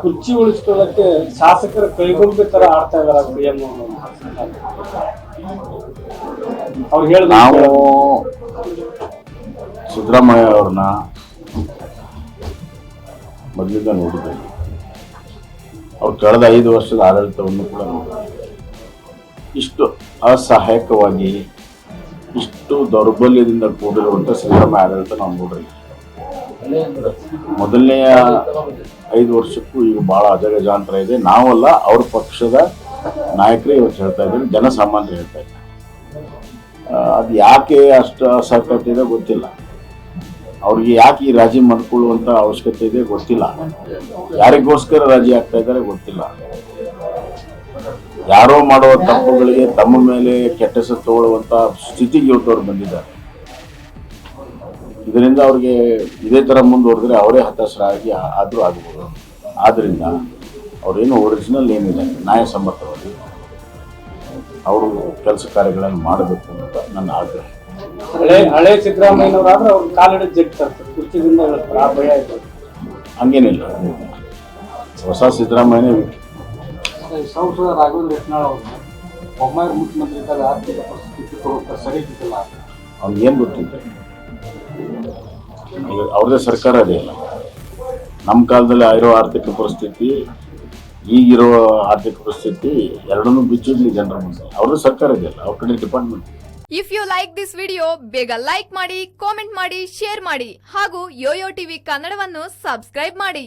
ಕುರ್ಚಿ ಉಳಿಸ್ಕೊಳ್ಳಕ್ಕೆ ಶಾಸಕರ ಕೈಗೊಂಬೆ ತರ ಆಡ್ತಾ ಇದಾರೆ ಪಿ ಎಂ ಅವ್ರು. ಹೇಳಿದ ನಾವು ಸಿದ್ದರಾಮಯ್ಯ ಅವ್ರನ್ನ ಮೊದಲಿಂದ ನೋಡಿದ್ದೇವೆ. ಅವ್ರು ಕಳೆದ ಐದು ವರ್ಷದ ಆಡಳಿತವನ್ನು ಕೂಡ ನೋಡಿದ್ದೇವೆ ಇಷ್ಟು ಅಸಹಾಯಕವಾಗಿ ಇಷ್ಟು ದೌರ್ಬಲ್ಯದಿಂದ ಕೂಡಿರುವಂಥ ಸಿದ್ದರಾಮಯ್ಯ ಆಡಳಿತ ನಾವು ನೋಡ್ರಿ ಮೊದಲನೆಯ ಐದು ವರ್ಷಕ್ಕೂ ಈಗ ಭಾಳ ಅಜಗಜಾಂತರ ಇದೆ. ನಾವಲ್ಲ, ಅವ್ರ ಪಕ್ಷದ ನಾಯಕರೇ ಇವತ್ತು ಹೇಳ್ತಾ ಇದ್ದಾರೆ. ಜನಸಾಮಾನ್ಯರು ಹೇಳ್ತಾ ಇದ್ದಾರೆ. ಅದು ಯಾಕೆ ಅಷ್ಟು ಅಸಹಕತೆ ಇದೆ ಗೊತ್ತಿಲ್ಲ. ಅವ್ರಿಗೆ ಯಾಕೆ ಈ ರಾಜಿ ಮಾಡ್ಕೊಳ್ಳುವಂಥ ಅವಶ್ಯಕತೆ ಇದೆ ಗೊತ್ತಿಲ್ಲ. ಯಾರಿಗೋಸ್ಕರ ರಾಜಿ ಆಗ್ತಾ ಇದ್ದಾರೆ ಗೊತ್ತಿಲ್ಲ. ಯಾರೋ ಮಾಡುವ ತಪ್ಪುಗಳಿಗೆ ತಮ್ಮ ಮೇಲೆ ಕೆಟ್ಟಸ ತಗೊಳ್ಳುವಂಥ ಸ್ಥಿತಿಗೆ ಇವತ್ತು ಅವ್ರು ಬಂದಿದ್ದಾರೆ. ಇದರಿಂದ ಅವ್ರಿಗೆ ಇದೇ ಥರ ಮುಂದುವರೆದ್ರೆ ಅವರೇ ಹತಾಶರಾಗಿ ಆದರೂ ಆಗ್ಬೋದು. ಆದ್ದರಿಂದ ಅವರೇನು ಒರಿಜಿನಲ್ ಏನಿದೆ ನ್ಯಾಯಸಮ್ಮತವಾಗಿ ಅವರು ಕೆಲಸ ಕಾರ್ಯಗಳನ್ನು ಮಾಡಬೇಕು ಅಂತ ನನ್ನ ಆಗ್ರಹ. ಹಳೆ ಹಳೆ ಸಿದ್ದರಾಮಯ್ಯನವರಾದ್ರೆ ಅವ್ರು ಕಾಲಿಡಿದ್ ಜಗ್ತಾರೆ ಕುರ್ಚಿದಿಂದ ಹೇಳ್ತಾರೆ ಆ ಭಯ ಇದೆ. ಹಂಗೇನಿಲ್ಲ. ಹೊಸ ಸಿದ್ದರಾಮಯ್ಯನೇ ಸಂಸದ ರಾಘವೇಂದ್ರ ಯತ್ನಾಳ್ ಅವರು ಬೊಮ್ಮಾಯಿ ಮುಖ್ಯಮಂತ್ರಿ ಇದ್ದಾಗ ಆರ್ಥಿಕ ಪರಿಸ್ಥಿತಿ ಸರಿ ಇದ್ದಿಲ್ಲ ಅವ್ನಿಗೆ ಏನು ಗೊತ್ತಿದೆ ಈಗ ಅವ್ರದ್ದೇ ಸರ್ಕಾರ ಇದೆಯಲ್ಲ ನಮ್ಮ ಕಾಲದಲ್ಲಿ ಆಗಿರೋ ಆರ್ಥಿಕ ಪರಿಸ್ಥಿತಿ, ಈಗಿರೋ ಆರ್ಥಿಕ ಪರಿಸ್ಥಿತಿ ಎರಡನ್ನೂ ಬಿಚ್ಚಿಡ್ಲಿ ಜನರ ಮುಂದೆ. ಅವ್ರದ್ದು ಸರ್ಕಾರ ಇದೆಯಲ್ಲ ಅವ್ರ ಕಡೆ department if you like this video ಬೇಗ ಲೈಕ್ ಮಾಡಿ ಕಾಮೆಂಟ್ ಮಾಡಿ ಶೇರ್ ಮಾಡಿ ಹಾಗೂ ಯೋಯೋ ಟಿವಿ ಕನ್ನಡವನ್ನು ಸಬ್ಸ್ಕ್ರೈಬ್ ಮಾಡಿ.